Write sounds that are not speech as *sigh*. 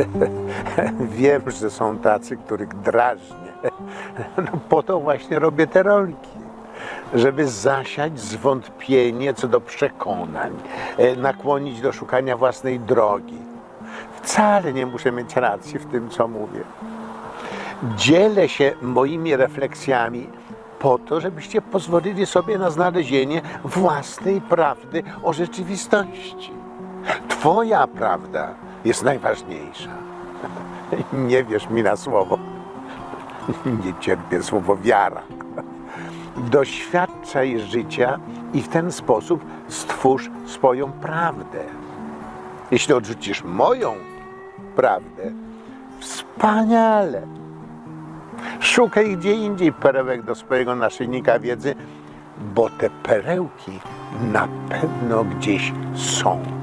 *laughs* Wiem, że są tacy, których drażnię. *laughs* No po to właśnie robię te rolki. Żeby zasiać zwątpienie co do przekonań, e, nakłonić do szukania własnej drogi. Wcale nie muszę mieć racji w tym, co mówię. Dzielę się moimi refleksjami po to, żebyście pozwolili sobie na znalezienie własnej prawdy o rzeczywistości. Twoja prawda jest najważniejsza. *laughs* Nie wierz mi na słowo. *laughs* Nie cierpię słowo wiara. Doświadczaj życia i w ten sposób stwórz swoją prawdę. Jeśli odrzucisz moją prawdę, wspaniale. Szukaj gdzie indziej perełek do swojego naszyjnika wiedzy, bo te perełki na pewno gdzieś są.